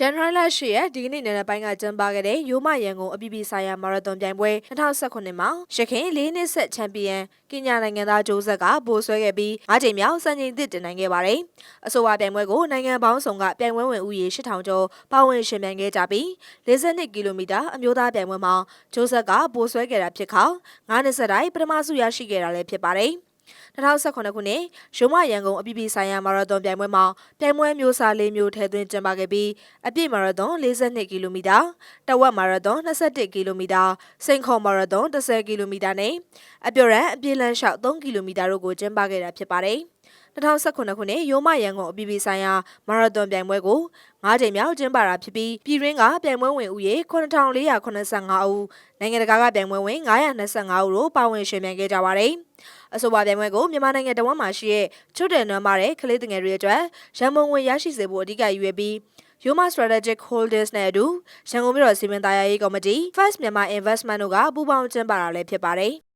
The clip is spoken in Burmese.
ဇန်နဝါရီလ10ရက်ဒီကနေ့နေ့နက်ပိုင်းကကျင်းပခဲ့တဲ့ရိုးမရန်ကုန်အပြည်ပြည်ဆိုင်ရာမာရသွန်ပြိုင်ပွဲ2019မှာရခိုင်လေးနှစ်ဆက်ချန်ပီယံကင်ညာနိုင်ငံသားဂျိုးဆက်ကဘိုးဆွဲခဲ့ပြီး၅ချိန်မြောက်စံချိန်သစ်တင်နိုင်ခဲ့ပါတယ်။အဆိုပါပြိုင်ပွဲကိုနိုင်ငံပေါင်းစုံကပြိုင်ပွဲဝင်ဦးရေ8000ကျော်ပါဝင်ရှင်ပြိုင်ခဲ့ကြပြီး42ကီလိုမီတာအမျိုးသားပြိုင်ပွဲမှာဂျိုးဆက်ကဘိုးဆွဲခဲ့တာဖြစ်ခါ9နှစ်ဆက်တိုင်းပထမဆုရရှိခဲ့တာလည်းဖြစ်ပါတယ်။ 2018ခုနှစ်ရုံမရန်ကုန်အပြည်ပြည်ဆိုင်ရာမာရသွန်ပြိုင်ပွဲမှာပြိုင်ပွဲမျိုးစား၄မျိုးထည့်သွင်းကျင်းပခဲ့ပြီးအပြည့်မာရသွန်42ကီလိုမီတာတဝက်မာရသွန်21ကီလိုမီတာစိန်ခေါ်မာရသွန်10ကီလိုမီတာနဲ့အပြော်ရန်အပြည့်လန်းလျှောက်3ကီလိုမီတာတို့ကိုကျင်းပခဲ့တာဖြစ်ပါတယ် 2019ခုနှစ်ရိုးမရန်ကုန်အပြည်ပြည်ဆိုင်ရာမာရသွန်ပြိုင်ပွဲကို၅ချိန်မြောက်ကျင်းပတာဖြစ်ပြီးပြည်ရင်းကပြိုင်ပွဲဝင်ဦးရေ9485ဦးနိုင်ငံတကာကပြိုင်ပွဲဝင်925ဦးတို့ပါဝင်ရှင်ပြိုင်ခဲ့ကြပါတယ်။အဆိုပါပြိုင်ပွဲကိုမြန်မာနိုင်ငံတဝန်းမှာရှိတဲ့ချွတ်တယ်နွမ်းမာတဲ့ကလေးငယ်တွေအတွက်ရန်ပုံငွေရရှိစေဖို့အဓိကရည်ရွယ်ပြီး Yoma Strategic Holdings နဲ့အတူရန်ကုန်မြို့တော်စီမံသားယာရေးကော်မတီ First Myanmar Investment တို့ကပူးပေါင်းကျင်းပတာလည်းဖြစ်ပါတယ်။